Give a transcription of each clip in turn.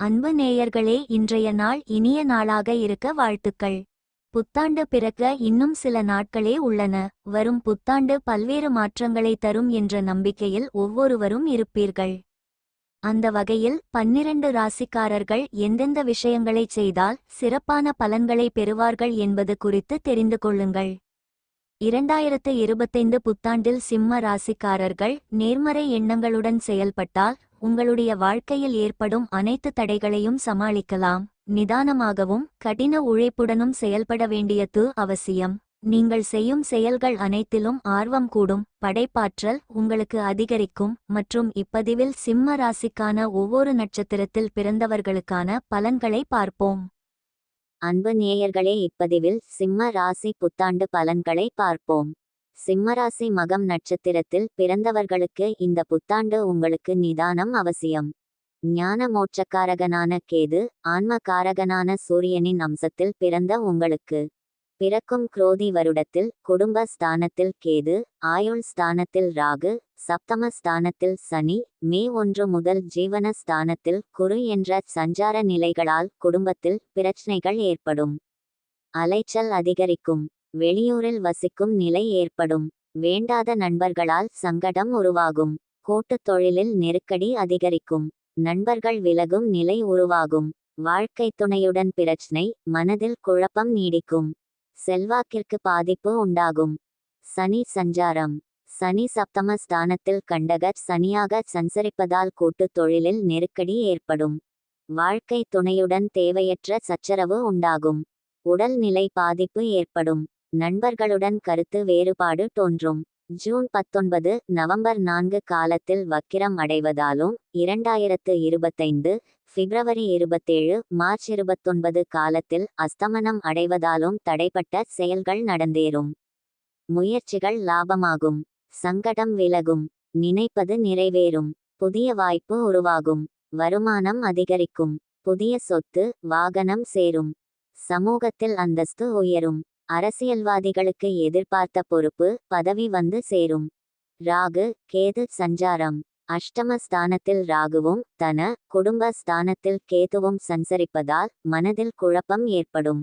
அன்பு நேயர்களே இன்றைய நாள் இனிய நாளாக இருக்க வாழ்த்துக்கள். புத்தாண்டு பிறக்க இன்னும் சில நாட்களே உள்ளன. வரும் புத்தாண்டு பல்வேறு மாற்றங்களை தரும் என்ற நம்பிக்கையில் ஒவ்வொருவரும் இருப்பீர்கள். அந்த வகையில் பன்னிரண்டு ராசிக்காரர்கள் எந்தெந்த விஷயங்களைச் செய்தால் சிறப்பான பலன்களை பெறுவார்கள் என்பது குறித்து தெரிந்து கொள்ளுங்கள். இரண்டாயிரத்து இருபத்தைந்து புத்தாண்டில் சிம்ம ராசிக்காரர்கள் நேர்மறை எண்ணங்களுடன் செயல்பட்டால் உங்களுடைய வாழ்க்கையில் ஏற்படும் அனைத்து தடைகளையும் சமாளிக்கலாம். நிதானமாகவும் கடின உழைப்புடனும் செயல்பட வேண்டியது அவசியம். நீங்கள் செய்யும் செயல்கள் அனைத்திலும் ஆர்வம் கூடும். படைப்பாற்றல் உங்களுக்கு அதிகரிக்கும் மற்றும் இப்பதிவில் சிம்ம ராசிக்கான ஒவ்வொரு நட்சத்திரத்தில் பிறந்தவர்களுக்கான பலன்களை பார்ப்போம். அன்பு நேயர்களே இப்பதிவில் சிம்ம ராசி புத்தாண்டு பலன்களை பார்ப்போம். சிம்மராசி மகம் நட்சத்திரத்தில் பிறந்தவர்களுக்கு இந்த புத்தாண்டு உங்களுக்கு நிதானம் அவசியம். ஞான மோட்சக்காரகனான கேது ஆன்ம காரகனான சூரியனின் அம்சத்தில் பிறந்த உங்களுக்கு. பிறக்கும் குரோதி வருடத்தில் குடும்ப ஸ்தானத்தில் கேது ஆயுள் ஸ்தானத்தில் ராகு சப்தம ஸ்தானத்தில் சனி மே ஒன்று முதல் ஜீவன ஸ்தானத்தில் குரு என்ற சஞ்சார நிலைகளால் குடும்பத்தில் பிரச்சனைகள் ஏற்படும். அலைச்சல் அதிகரிக்கும். வெளியூரில் வசிக்கும் நிலை ஏற்படும். வேண்டாத நண்பர்களால் சங்கடம் உருவாகும். கூட்டுத் தொழிலில் நெருக்கடி அதிகரிக்கும். நண்பர்கள் விலகும் நிலை உருவாகும். வாழ்க்கை துணையுடன் பிரச்சனை மனதில் குழப்பம் நீடிக்கும். செல்வாக்கிற்கு பாதிப்பு உண்டாகும். சனி சஞ்சாரம். சனி சப்தம ஸ்தானத்தில் கண்டக சனியாக சஞ்சரிப்பதால் கூட்டுத் தொழிலில் நெருக்கடி ஏற்படும். வாழ்க்கை துணையுடன் தேவையற்ற சச்சரவு உண்டாகும். உடல் நிலை பாதிப்பு ஏற்படும். நண்பர்களுடன் கருத்து வேறுபாடு தோன்றும். ஜூன் பத்தொன்பது நவம்பர் நான்கு காலத்தில் வக்கிரம் அடைவதாலும் இரண்டாயிரத்து இருபத்தைந்து பிப்ரவரி இருபத்தேழு மார்ச் இருபத்தொன்பது காலத்தில் அஸ்தமனம் அடைவதாலும் தடைப்பட்ட செயல்கள் நடந்தேறும். முயற்சிகள் லாபமாகும். சங்கடம் விலகும். நினைப்பது நிறைவேறும். புதிய வாய்ப்பு உருவாகும். வருமானம் அதிகரிக்கும். புதிய சொத்து வாகனம் சேரும். சமூகத்தில் அந்தஸ்து உயரும். அரசியல்வாதிகளுக்கு எதிர்பார்த்த பொறுப்பு பதவி வந்து சேரும். ராகு கேது சஞ்சாரம். அஷ்டம ஸ்தானத்தில் ராகுவும் தன குடும்ப ஸ்தானத்தில் கேதுவும் சஞ்சரிப்பதால் மனதில் குழப்பம் ஏற்படும்.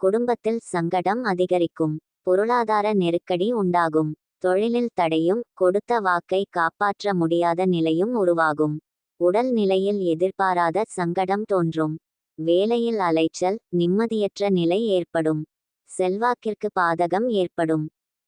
குடும்பத்தில் சங்கடம் அதிகரிக்கும். பொருளாதார நெருக்கடி உண்டாகும். தொழிலில் தடையும் கொடுத்த வாக்கை காப்பாற்ற முடியாத நிலையும் உருவாகும். உடல் நிலையில் எதிர்பாராத சங்கடம் தோன்றும். வேலையில் அலைச்சல் நிம்மதியற்ற நிலை ஏற்படும். செல்வாக்கிற்கு பாதகம் ஏற்படும்.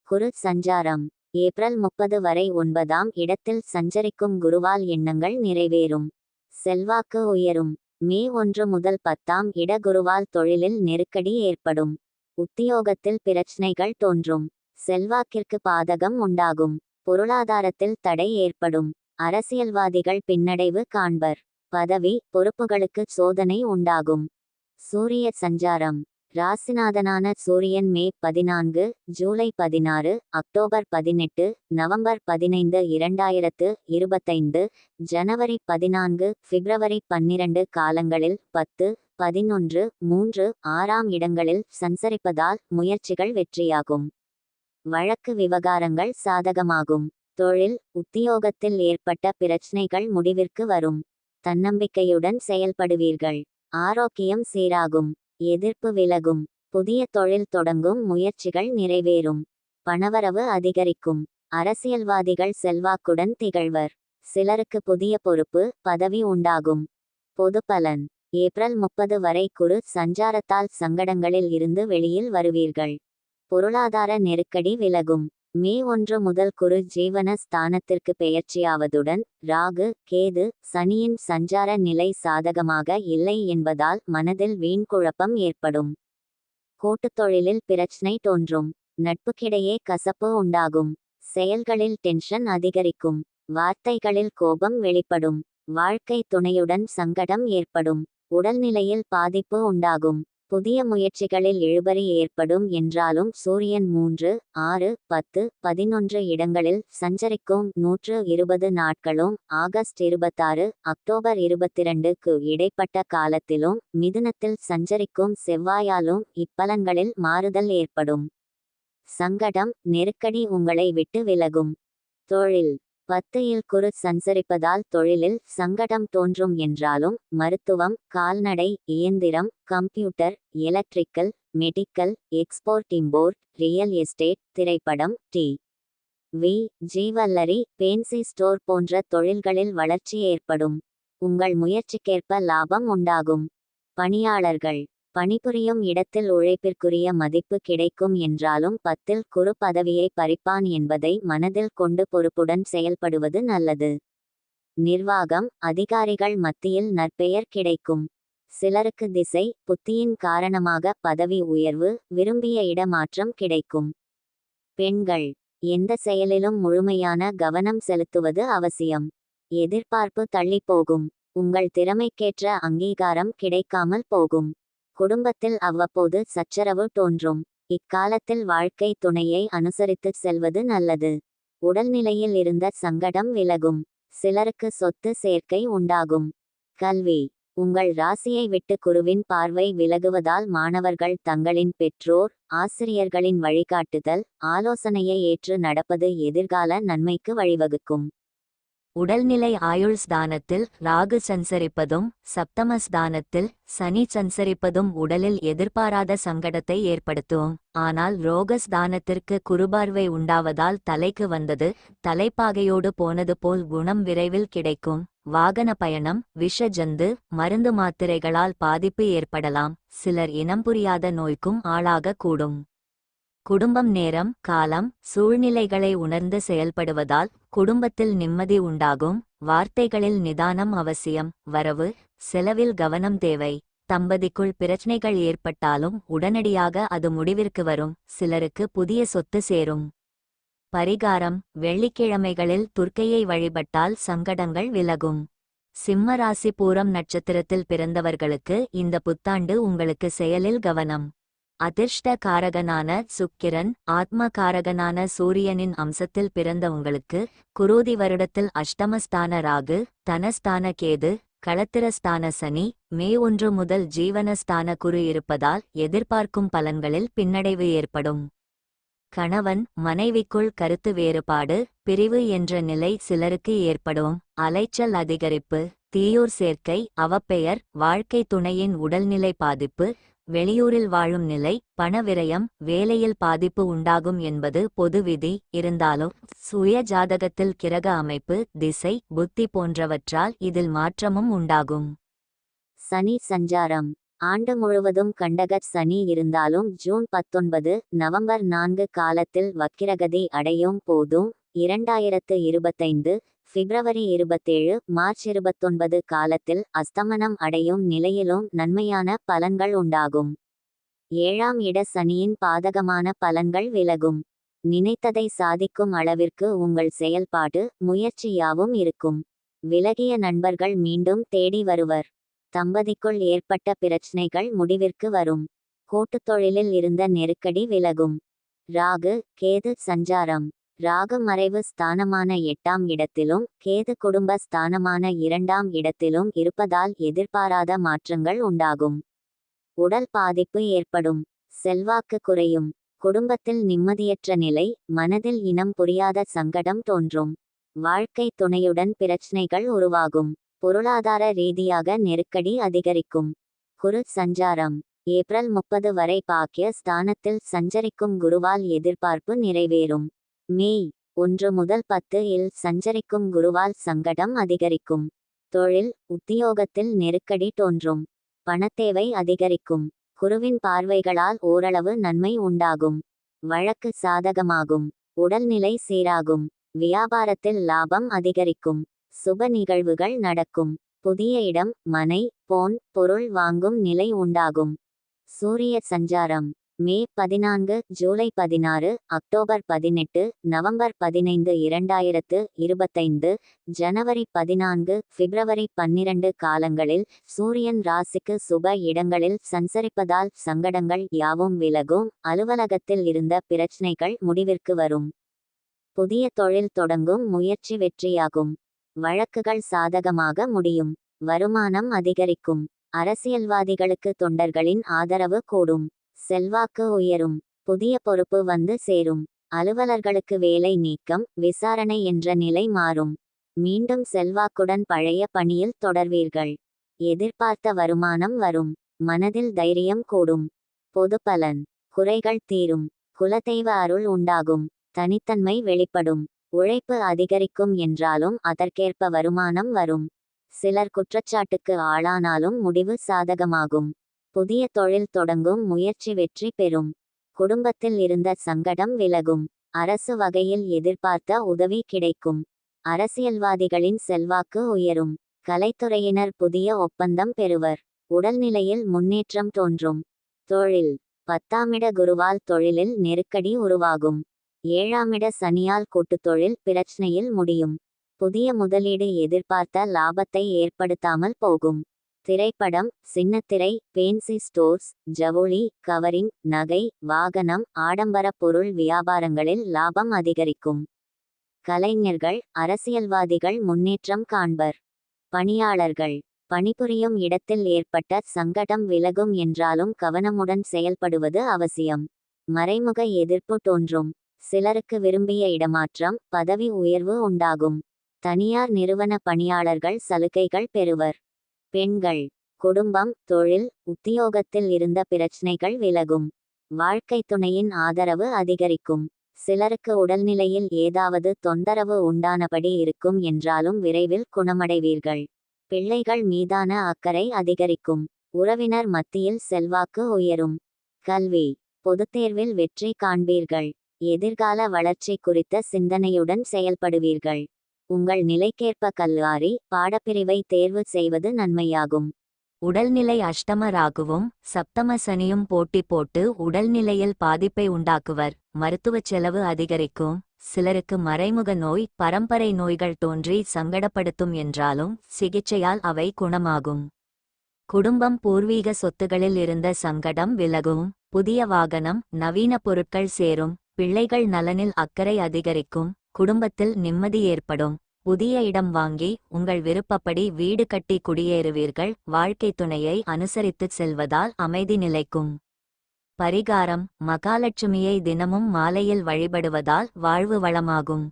குரு சஞ்சாரம். ஏப்ரல் முப்பது வரை ஒன்பதாம் இடத்தில் சஞ்சரிக்கும் குருவால் எண்ணங்கள் நிறைவேறும். செல்வாக்கு உயரும். மே ஒன்று முதல் பத்தாம் இட குருவால் தொழிலில் நெருக்கடி ஏற்படும். உத்தியோகத்தில் பிரச்சனைகள் தோன்றும். செல்வாக்கிற்கு பாதகம் உண்டாகும். பொருளாதாரத்தில் தடை ஏற்படும். அரசியல்வாதிகள் பின்னடைவு காண்பர். பதவி பொறுப்புகளுக்கு சோதனை உண்டாகும். சூரிய சஞ்சாரம். ராசிநாதனான சூரியன் மே பதினான்கு ஜூலை பதினாறு அக்டோபர் பதினெட்டு நவம்பர் பதினைந்து இரண்டாயிரத்து இருபத்தைந்து ஜனவரி பதினான்கு பிப்ரவரி பன்னிரண்டு காலங்களில் பத்து பதினொன்று மூன்று ஆறாம் இடங்களில் சஞ்சரிப்பதால் முயற்சிகள் வெற்றியாகும். வழக்கு விவகாரங்கள் சாதகமாகும். தொழில் உத்தியோகத்தில் ஏற்பட்ட பிரச்சனைகள் முடிவிற்கு வரும். தன்னம்பிக்கையுடன் செயல்படுவீர்கள். ஆரோக்கியம் சீராகும். எதிர்ப்பு விலகும். புதிய தொழில் தொடங்கும் முயற்சிகள் நிறைவேறும். பணவரவு அதிகரிக்கும். அரசியல்வாதிகள் செல்வாக்குடன் திகழ்வர். சிலருக்கு புதிய பொறுப்பு பதவி உண்டாகும். பொது பலன். ஏப்ரல் முப்பது வரை குறு சஞ்சாரத்தால் சங்கடங்களில் இருந்து வெளியில் வருவீர்கள். பொருளாதார நெருக்கடி விலகும். மே ஒன்று முதல் குரு ஜீவன ஸ்தானத்திற்கு பெயர்ச்சியாவதுடன் ராகு கேது சனியின் சஞ்சார நிலை சாதகமாக இல்லை என்பதால் மனதில் வீண் குழப்பம் ஏற்படும். கூட்டுத் தொழிலில் பிரச்சனை தோன்றும். நட்புக்கிடையே கசப்பு உண்டாகும். செயல்களில் டென்ஷன் அதிகரிக்கும். வார்த்தைகளில் கோபம் வெளிப்படும். வாழ்க்கை துணையுடன் சங்கடம் ஏற்படும். உடல்நிலையில் பாதிப்பு உண்டாகும். புதிய முயற்சிகளில் இழுபறி ஏற்படும் என்றாலும் சூரியன் மூன்று ஆறு பத்து பதினொன்று இடங்களில் சஞ்சரிக்கும் நூற்று இருபது நாட்களும் ஆகஸ்ட் இருபத்தாறு அக்டோபர் இருபத்திரண்டுக்கு இடைப்பட்ட காலத்திலும் மிதுனத்தில் சஞ்சரிக்கும் செவ்வாயாலும் இப்பலன்களில் மாறுதல் ஏற்படும். சங்கடம் நெருக்கடி உங்களை விட்டு விலகும். தொழில். பத்தையில் குரு சஞ்சரிப்பதால் தொழிலில் சங்கடம் தோன்றும் என்றாலும் மருத்துவம் கால்நடை இயந்திரம் computer electrical medical export import real estate திரைப்படம் T. V. Jewellery fancy store போன்ற தொழில்களில் வளர்ச்சி ஏற்படும். உங்கள் முயற்சிக்கேற்ப லாபம் உண்டாகும். பணியாளர்கள் பணிபுரியும் இடத்தில் உழைப்பிற்குரிய மதிப்பு கிடைக்கும் என்றாலும் பத்தில் குறு பதவியை பறிப்பான் என்பதை மனதில் கொண்டு பொறுப்புடன் செயல்படுவது நல்லது. நிர்வாகம் அதிகாரிகள் மத்தியில் நற்பெயர் கிடைக்கும். சிலருக்கு திசை புத்தியின் காரணமாக பதவி உயர்வு விரும்பிய இடமாற்றம் கிடைக்கும். பெண்கள் எந்த செயலிலும் முழுமையான கவனம் செலுத்துவது அவசியம். எதிர்பார்ப்பு தள்ளிப்போகும். உங்கள் திறமைக்கேற்ற அங்கீகாரம் கிடைக்காமல் போகும். குடும்பத்தில் அவ்வப்போது சச்சரவு தோன்றும். இக்காலத்தில் வாழ்க்கை துணையை அனுசரித்து செல்வது நல்லது. உடல்நிலையில் இருந்த சங்கடம் விலகும். சிலருக்கு சொத்து சேர்க்கை உண்டாகும். கல்வி. உங்கள் ராசியை விட்டு குருவின் பார்வை விலகுவதால் மாணவர்கள் தங்களின் பெற்றோர் ஆசிரியர்களின் வழிகாட்டுதல் ஆலோசனையை ஏற்று நடப்பது எதிர்கால நன்மைக்கு வழிவகுக்கும். உடல்நிலை ஆயுள் ஸ்தானத்தில் ராகு சஞ்சரிப்பதும் சப்தம ஸ்தானத்தில் சனி சஞ்சரிப்பதும் உடலில் எதிர்பாராத சங்கடத்தை ஏற்படுத்தும். ஆனால் ரோக ஸ்தானத்திற்கு குறுபார்வை உண்டாவதால் தலைக்கு வந்தது தலைப்பாகையோடு போனது போல் குணம் விரைவில் கிடைக்கும். வாகன பயணம் விஷ ஜந்து மருந்து மாத்திரைகளால் பாதிப்பு ஏற்படலாம். சிலர் இனம் புரியாத நோய்க்கும் ஆளாகக் கூடும். குடும்பம் நேரம் காலம் சூழ்நிலைகளை உணர்ந்து செயல்படுவதால் குடும்பத்தில் நிம்மதி உண்டாகும் வார்த்தைகளில் நிதானம் அவசியம் வரவு செலவில் கவனம் தேவை. தம்பதிக்குள் பிரச்சனைகள் ஏற்பட்டாலும் உடனடியாக அது முடிவிற்கு வரும் சிலருக்கு புதிய சொத்து சேரும். பரிகாரம் வெள்ளிக்கிழமைகளில் துர்க்கையை வழிபட்டால் சங்கடங்கள் விலகும். சிம்மராசி பூரம் நட்சத்திரத்தில் பிறந்தவர்களுக்கு இந்த புத்தாண்டு உங்களுக்கு செயலில் கவனம். அதிர்ஷ்ட காரகனான சுக்கிரன் ஆத்ம காரகனான சூரியனின் அம்சத்தில் பிறந்த உங்களுக்கு குரோதி வருடத்தில் அஷ்டமஸ்தான ராகு தனஸ்தான கேது களத்திரஸ்தான சனி மே ஒன்று முதல் ஜீவனஸ்தான குரு இருப்பதால் எதிர்பார்க்கும் பலன்களில் பின்னடைவு ஏற்படும். கணவன் மனைவிக்குள் கருத்து வேறுபாடு பிரிவு என்ற நிலை சிலருக்கு ஏற்படும். அலைச்சல் அதிகரிப்பு தீயோர் சேர்க்கை அவப்பெயர் வாழ்க்கை துணையின் உடல்நிலை பாதிப்பு வெளியூரில் வாழும் நிலை பணவிரயம் வேலையில் பாதிப்பு உண்டாகும் என்பது பொது விதி. இருந்தாலும் சுய ஜாதகத்தில் கிரக அமைப்பு திசை புத்தி போன்றவற்றால் இதில் மாற்றமும் உண்டாகும். சனி சஞ்சாரம். ஆண்டு முழுவதும் கண்டகர் சனி இருந்தாலும் ஜூன் பத்தொன்பது நவம்பர் நான்கு காலத்தில் வக்கிரகதி அடையும் போதும் இரண்டாயிரத்து இருபத்தைந்து பிப்ரவரி இருபத்தேழு மார்ச் இருபத்தொன்பது காலத்தில் அஸ்தமனம் அடையும் நிலையிலும் நன்மையான பலன்கள் உண்டாகும். ஏழாம் இட சனியின் பாதகமான பலன்கள் விலகும். நினைத்ததை சாதிக்கும் அளவிற்கு உங்கள் செயல்பாடு முயற்சியாவும் இருக்கும். விலகிய நண்பர்கள் மீண்டும் தேடி வருவர். தம்பதிக்குள் ஏற்பட்ட பிரச்சனைகள் முடிவிற்கு வரும். கூட்டுத்தொழிலில் இருந்த நெருக்கடி விலகும். ராகு கேது சஞ்சாரம். ராகமறைவு ஸ்தானமான எட்டாம் இடத்திலும் கேது குடும்ப ஸ்தானமான இரண்டாம் இடத்திலும் இருப்பதால் எதிர்பாராத மாற்றங்கள் உண்டாகும். உடல் பாதிப்பு ஏற்படும். செல்வாக்கு குறையும். குடும்பத்தில் நிம்மதியற்ற நிலை மனதில் இனம் புரியாத சங்கடம் தோன்றும். வாழ்க்கை துணையுடன் பிரச்சனைகள் உருவாகும். பொருளாதார ரீதியாக நெருக்கடி அதிகரிக்கும். குரு சஞ்சாரம். ஏப்ரல் முப்பது வரை பாக்கிய ஸ்தானத்தில் சஞ்சரிக்கும் குருவால் எதிர்பார்ப்பு நிறைவேறும். மே ஒன்று முதல் பத்து இல் சஞ்சரிக்கும் குருவால் சங்கடம் அதிகரிக்கும். தொழில் உத்தியோகத்தில் நெருக்கடி தோன்றும். பணத்தேவை அதிகரிக்கும். குருவின் பார்வைகளால் ஓரளவு நன்மை உண்டாகும். வழக்கு சாதகமாகும். உடல்நிலை சீராகும். வியாபாரத்தில் லாபம் அதிகரிக்கும். சுப நிகழ்வுகள் நடக்கும். புதிய இடம் மனை போன் பொருள் வாங்கும் நிலை உண்டாகும். சூரிய சஞ்சாரம். மே பதினான்கு ஜூலை பதினாறு அக்டோபர் பதினெட்டு நவம்பர் பதினைந்து இரண்டாயிரத்து இருபத்தைந்து ஜனவரி பதினான்கு பிப்ரவரி பன்னிரண்டு காலங்களில் சூரியன் ராசிக்கு சுப இடங்களில் சஞ்சரிப்பதால் சங்கடங்கள் யாவும் விலகும். அலுவலகத்தில் இருந்த பிரச்சனைகள் முடிவிற்கு வரும். புதிய தொழில் தொடங்கும் முயற்சி வெற்றியாகும். வழக்குகள் சாதகமாக முடியும். வருமானம் அதிகரிக்கும். அரசியல்வாதிகளுக்கு தொண்டர்களின் ஆதரவு கூடும். செல்வாக்கு உயரும் புதிய பொறுப்பு வந்து சேரும் அலுவலர்களுக்கு வேலை நீக்கம் விசாரணை என்ற நிலை மாறும். மீண்டும் செல்வாக்குடன் பழைய பணியில் தொடர்வீர்கள். எதிர்பார்த்த வருமானம் வரும் மனதில் தைரியம் கூடும். பொதுபலன் குறைகள் தீரும் குலதெய்வ அருள் உண்டாகும் தனித்தன்மை வெளிப்படும் உழைப்பு அதிகரிக்கும் என்றாலும் அதற்கேற்ப வருமானம் வரும். சிலர் குற்றச்சாட்டுக்கு ஆளானாலும் முடிவு சாதகமாகும். புதிய தொழில் தொடங்கும் முயற்சி வெற்றி பெறும். குடும்பத்தில் இருந்த சங்கடம் விலகும். அரசு வகையில் எதிர்பார்த்த உதவி கிடைக்கும். அரசியல்வாதிகளின் செல்வாக்கு உயரும். கலைத்துறையினர் புதிய ஒப்பந்தம் பெறுவர். உடல்நிலையில் முன்னேற்றம் தோன்றும். தொழில். பத்தாமிட குருவால் தொழிலில் நெருக்கடி உருவாகும். ஏழாமிட சனியால் கூட்டுத்தொழில் பிரச்சனையில் முடியும். புதிய முதலீடு எதிர்பார்த்த லாபத்தை ஏற்படுத்தாமல் போகும். திரைப்படம் சின்னத்திரை பேன்சி ஸ்டோர்ஸ் ஜவுளி கவரிங் நகை வாகனம் ஆடம்பர பொருள் வியாபாரங்களில் லாபம் அதிகரிக்கும். கலைஞர்கள் அரசியல்வாதிகள் முன்னேற்றம் காண்பர். பணியாளர்கள் பணிபுரியும் இடத்தில் ஏற்பட்ட சங்கடம் விலகும் என்றாலும் கவனமுடன் செயல்படுவது அவசியம். மறைமுக எதிர்ப்பு தோன்றும். சிலருக்கு விரும்பிய இடமாற்றம் பதவி உயர்வு உண்டாகும். தனியார் நிறுவன பணியாளர்கள் சலுகைகள் பெறுவர். பெண்கள் குடும்பம் தொழில் உத்தியோகத்தில் இருந்த பிரச்சனைகள் விலகும். வாழ்க்கை துணையின் ஆதரவு அதிகரிக்கும். சிலருக்கு உடல்நிலையில் ஏதாவது தொந்தரவு உண்டானபடி இருக்கும் என்றாலும் விரைவில் குணமடைவீர்கள். பிள்ளைகள் மீதான அக்கறை அதிகரிக்கும். உறவினர் மத்தியில் செல்வாக்கு உயரும். கல்வி பொதுத் தேர்வில் வெற்றி காண்பீர்கள். எதிர்கால வளர்ச்சி குறித்த சிந்தனையுடன் செயல்படுவீர்கள். உங்கள் நிலைக்கேற்ப கல்லாரி பாடப்பிரிவை தேர்வு செய்வது நன்மையாகும். உடல்நிலை அஷ்டம ராகுவும் சப்தம சனியும் போட்டி போட்டு உடல்நிலையில் பாதிப்பை உண்டாக்குவர். மருத்துவச் செலவு அதிகரிக்கும். சிலருக்கு மறைமுக நோய் பரம்பரை நோய்கள் தோன்றி சங்கடப்படுத்தும் என்றாலும் சிகிச்சையால் அவை குணமாகும். குடும்பம் பூர்வீக சொத்துகளில் இருந்த சங்கடம் விலகும். புதிய வாகனம் நவீன பொருட்கள் சேரும். பிள்ளைகள் நலனில் அக்கறை அதிகரிக்கும். குடும்பத்தில் நிம்மதி ஏற்படும். புதிய இடம் வாங்கி உங்கள் விருப்பப்படி வீடு கட்டி குடியேறுவீர்கள். வாழ்க்கை துணையை அனுசரித்துச் செல்வதால் அமைதி நிலைக்கும். பரிகாரம் மகாலட்சுமியை தினமும் மாலையில் வழிபடுவதால் வாழ்வு வளமாகும்.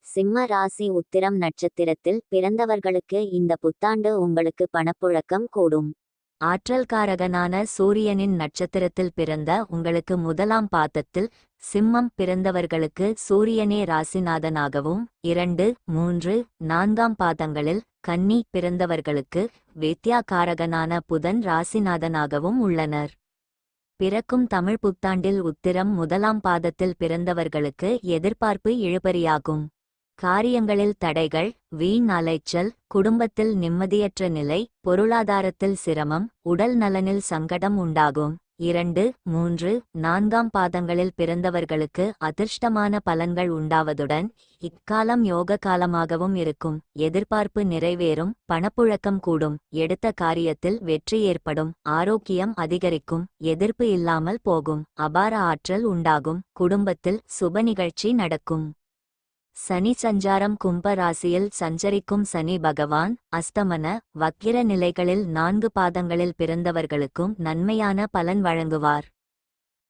சிம்ம ராசி உத்திரம் நட்சத்திரத்தில் பிறந்தவர்களுக்கு இந்த புத்தாண்டு உங்களுக்கு பணப்புழக்கம் கூடும். ஆற்றல்காரகனான சூரியனின் நட்சத்திரத்தில் பிறந்த உங்களுக்கு முதலாம் பாதத்தில் சிம்மம் பிறந்தவர்களுக்கு சூரியனே ராசிநாதனாகவும் இரண்டு மூன்று நான்காம் பாதங்களில் கன்னி பிறந்தவர்களுக்கு வித்யாகாரகனான புதன் ராசிநாதனாகவும் உள்ளனர். பிறக்கும் தமிழ் புத்தாண்டில் உத்திரம் முதலாம் பாதத்தில் பிறந்தவர்களுக்கு எதிர்பார்ப்பு இழுபறியாகும். காரியங்களில் தடைகள் வீண் அலைச்சல் குடும்பத்தில் நிம்மதியற்ற நிலை பொருளாதாரத்தில் சிரமம் உடல் நலனில் சங்கடம் உண்டாகும். இரண்டு மூன்று நான்காம் பாதங்களில் பிறந்தவர்களுக்கு அதிர்ஷ்டமான பலன்கள் உண்டாவதுடன் இக்காலம் யோக காலமாகவும் இருக்கும். எதிர்பார்ப்பு நிறைவேறும் பணப்புழக்கம் கூடும். எடுத்த காரியத்தில் வெற்றி ஏற்படும் ஆரோக்கியம் அதிகரிக்கும் எதிர்ப்பு இல்லாமல் போகும் அபார ஆற்றல் உண்டாகும் குடும்பத்தில் சுப நிகழ்ச்சி நடக்கும். சனி சஞ்சாரம் கும்ப ராசியில் சஞ்சரிக்கும் சனி பகவான் அஸ்தமன வக்கிர நிலைகளில் நான்கு பாதங்களில் பிறந்தவர்களுக்கும் நன்மையான பலன் வழங்குவார்.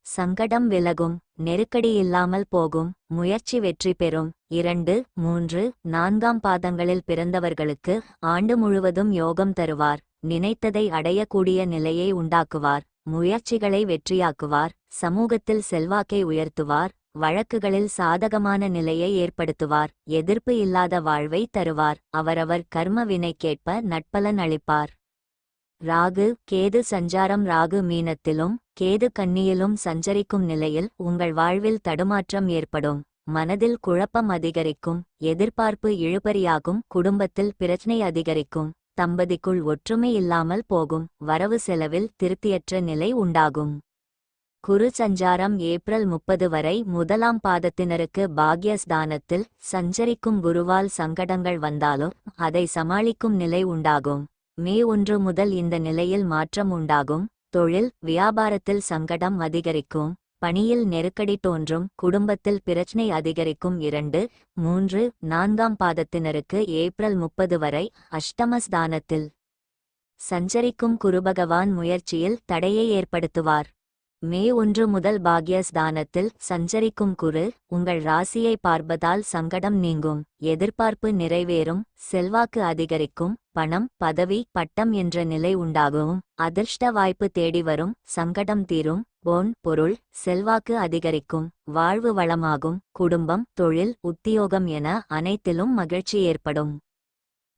சங்கடம் விலகும் நெருக்கடி இல்லாமல் போகும் முயற்சி வெற்றி பெறும். இரண்டு மூன்று நான்காம் பாதங்களில் பிறந்தவர்களுக்கு ஆண்டு முழுவதும் யோகம் தருவார். நினைத்ததை அடையக்கூடிய நிலையை உண்டாக்குவார். முயற்சிகளை வெற்றியாக்குவார். சமூகத்தில் செல்வாக்கை உயர்த்துவார். வழக்குகளில் சாதகமான நிலையை ஏற்படுத்துவார் எதிர்ப்பு இல்லாத வாழ்வை தருவார் அவரவர் கர்ம வினைக்கேற்ப நட்பலன் அளிப்பார். ராகு கேது சஞ்சாரம் ராகு மீனத்திலும் கேது கன்னியிலும் சஞ்சரிக்கும் நிலையில் உங்கள் வாழ்வில் தடுமாற்றம் ஏற்படும் மனதில் குழப்பம் அதிகரிக்கும் எதிர்பார்ப்பு இழுபறியாகும் குடும்பத்தில் பிரச்சனை அதிகரிக்கும் தம்பதிக்குள் ஒற்றுமை இல்லாமல் போகும் வரவு செலவில் திருப்தியற்ற நிலை உண்டாகும். குரு சஞ்சாரம் ஏப்ரல் முப்பது வரை முதலாம் பாதத்தினருக்கு பாக்யஸ்தானத்தில் சஞ்சரிக்கும் குருவால் சங்கடங்கள் வந்தாலும் அதை சமாளிக்கும் நிலை உண்டாகும். மே ஒன்று முதல் இந்த நிலையில் மாற்றம் உண்டாகும். தொழில் வியாபாரத்தில் சங்கடம் அதிகரிக்கும். பணியில் நெருக்கடி தோன்றும். குடும்பத்தில் பிரச்சனை அதிகரிக்கும். இரண்டு மூன்று நான்காம் பாதத்தினருக்கு ஏப்ரல் முப்பது வரை அஷ்டமஸ்தானத்தில் சஞ்சரிக்கும் குருபகவான் முயற்சியில் தடையை ஏற்படுத்துவார். மே ஒன்று முதல் பாக்யஸ்தானத்தில் சஞ்சரிக்கும் குரு உங்கள் ராசியை பார்ப்பதால் சங்கடம் நீங்கும் எதிர்பார்ப்பு நிறைவேறும் செல்வாக்கு அதிகரிக்கும் பணம் பதவி பட்டம் என்ற நிலை உண்டாகும் அதிர்ஷ்ட வாய்ப்பு தேடி வரும் சங்கடம் தீரும் பொன் பொருள் செல்வாக்கு அதிகரிக்கும் வாழ்வு வளமாகும் குடும்பம் தொழில் உத்தியோகம் என அனைத்திலும் மகிழ்ச்சி ஏற்படும்.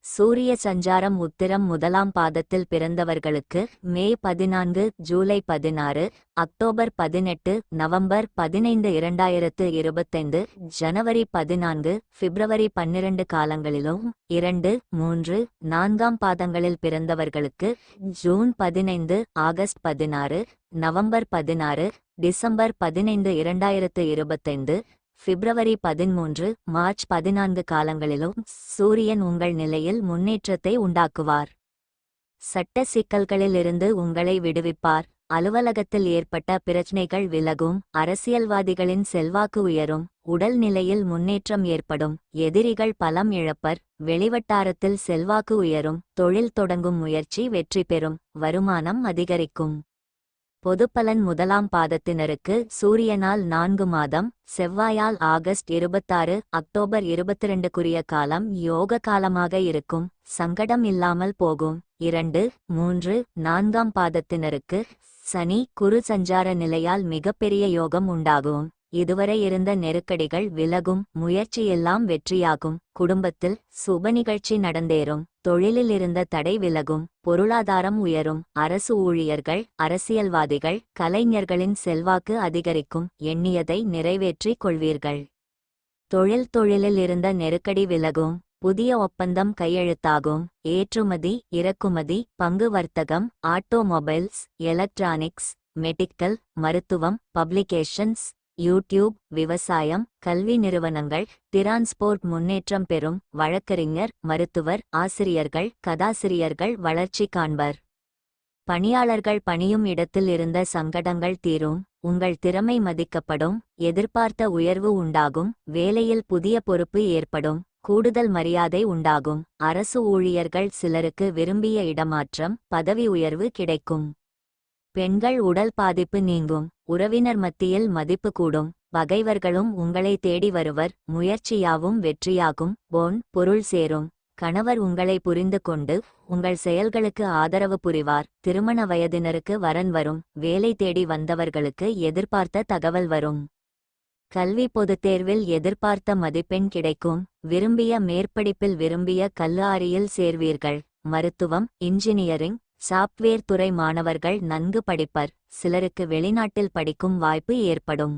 சூரிய சஞ்சாரம் உத்திரம் முதலாம் பாதத்தில் பிறந்தவர்களுக்கு மே பதினான்கு ஜூலை பதினாறு அக்டோபர் பதினெட்டு நவம்பர் பதினைந்து இரண்டாயிரத்து இருபத்தைந்து ஜனவரி பதினான்கு பிப்ரவரி பன்னிரண்டு காலங்களிலும் இரண்டு மூன்று நான்காம் பாதங்களில் பிறந்தவர்களுக்கு ஜூன் பதினைந்து ஆகஸ்ட் பதினாறு நவம்பர் பதினாறு டிசம்பர் பதினைந்து இரண்டாயிரத்து இருபத்தைந்து பிப்ரவரி பதிமூன்று மார்ச் பதினான்கு காலங்களிலும் சூரியன் உங்கள் நிலையில் முன்னேற்றத்தை உண்டாக்குவார். சட்ட சிக்கல்களிலிருந்து உங்களை விடுவிப்பார். அலுவலகத்தில் ஏற்பட்ட பிரச்சினைகள் விலகும் அரசியல்வாதிகளின் செல்வாக்கு உயரும் உடல் நிலையில் முன்னேற்றம் ஏற்படும் எதிரிகள் பலம் இழப்பர் வெளிவட்டாரத்தில் செல்வாக்கு உயரும் தொழில் தொடங்கும் முயற்சி வெற்றி பெறும் வருமானம் அதிகரிக்கும். பொதுப்பலன் முதலாம் பாதத்தினருக்கு சூரியனால் நான்கு மாதம் செவ்வாயால் ஆகஸ்ட் இருபத்தாறு அக்டோபர் இருபத்திரண்டுக்குரிய காலம் யோக காலமாக இருக்கும் சங்கடம் இல்லாமல் போகும். இரண்டு மூன்று நான்காம் பாதத்தினருக்கு சனி குரு சஞ்சார நிலையால் மிகப்பெரிய யோகம் உண்டாகும். இதுவரை இருந்த நெருக்கடிகள் விலகும் முயற்சியெல்லாம் வெற்றியாகும். குடும்பத்தில் சுப நிகழ்ச்சி நடந்தேறும். தொழிலில் இருந்த தடை விலகும் பொருளாதாரம் உயரும். அரசு ஊழியர்கள் அரசியல்வாதிகள் கலைஞர்களின் செல்வாக்கு அதிகரிக்கும். எண்ணியதை நிறைவேற்றிக் கொள்வீர்கள். தொழில் தொழிலில் இருந்த நெருக்கடி விலகும் புதிய ஒப்பந்தம் கையெழுத்தாகும். ஏற்றுமதி இறக்குமதி பங்கு வர்த்தகம் ஆட்டோமொபைல்ஸ் எலக்ட்ரானிக்ஸ் மெடிக்கல் மருத்துவம் பப்ளிகேஷன்ஸ் யூடியூப் விவசாயம் கல்வி நிறுவனங்கள் டிரான்ஸ்போர்ட் முன்னேற்றம் பெறும் வழக்கறிஞர் மருத்துவர் ஆசிரியர்கள் கதாசிரியர்கள் வளர்ச்சி காண்பர். பணியாளர்கள் பணியும் இடத்தில் இருந்த சங்கடங்கள் தீரும். உங்கள் திறமை மதிக்கப்படும் எதிர்பார்த்த உயர்வு உண்டாகும் வேலையில் புதிய பொறுப்பு ஏற்படும் கூடுதல் மரியாதை உண்டாகும். அரசு ஊழியர்கள் சிலருக்கு விரும்பிய இடமாற்றம் பதவி உயர்வு கிடைக்கும். பெண்கள் உடல் பாதிப்பு நீங்கும் உறவினர் மத்தியில் மதிப்பு கூடும் பகைவர்களும் உங்களை தேடி வருவர் முயற்சியாவும் வெற்றியாகும் போன் பொருள் சேரும். கணவர் உங்களை புரிந்து கொண்டு உங்கள் செயல்களுக்கு ஆதரவு புரிவார். திருமண வயதினருக்கு வரன் வரும் வேலை தேடி வந்தவர்களுக்கு எதிர்பார்த்த தகவல் வரும். கல்வி பொதுத் தேர்வில் எதிர்பார்த்த மதிப்பெண் கிடைக்கும். விரும்பிய மேற்படிப்பில் விரும்பிய கல்லாரியில் சேர்வீர்கள். மருத்துவம் இன்ஜினியரிங் சாப்ட்வேர் துறை மாணவர்கள் நன்கு படிப்பர் சிலருக்கு வெளிநாட்டில் படிக்கும் வாய்ப்பு ஏற்படும்.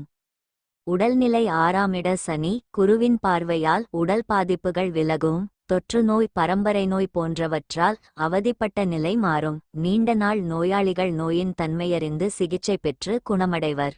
உடல்நிலை ஆறாமிட சனி குருவின் பார்வையால் உடல் பாதிப்புகள் விலகும் தொற்று நோய் பரம்பரை நோய் போன்றவற்றால் அவதிப்பட்ட நிலை மாறும். நீண்ட நாள் நோயாளிகள் நோயின் தன்மையறிந்து சிகிச்சை பெற்று குணமடைவர்.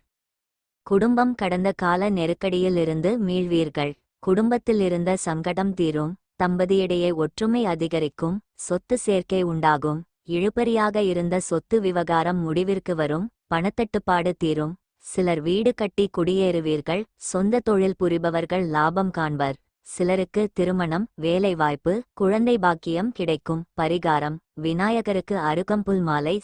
குடும்பம் கடந்த கால நெருக்கடியிலிருந்து மீள்வீர்கள். குடும்பத்தில் இருந்த சங்கடம் தீரும் தம்பதியிடையே ஒற்றுமை அதிகரிக்கும் சொத்து சேர்க்கை உண்டாகும். இழுபறியாக இருந்த சொத்து விவகாரம் முடிவிற்கு வரும் பணத்தட்டுப்பாடு தீரும். சிலர் வீடு கட்டி குடியேறுவீர்கள் சொந்த தொழில் புரிபவர்கள் லாபம் காண்பர். சிலருக்கு திருமணம் வேலைவாய்ப்பு குழந்தை பாக்கியம் கிடைக்கும். பரிகாரம் விநாயகருக்கு அருகம்புல் மாலை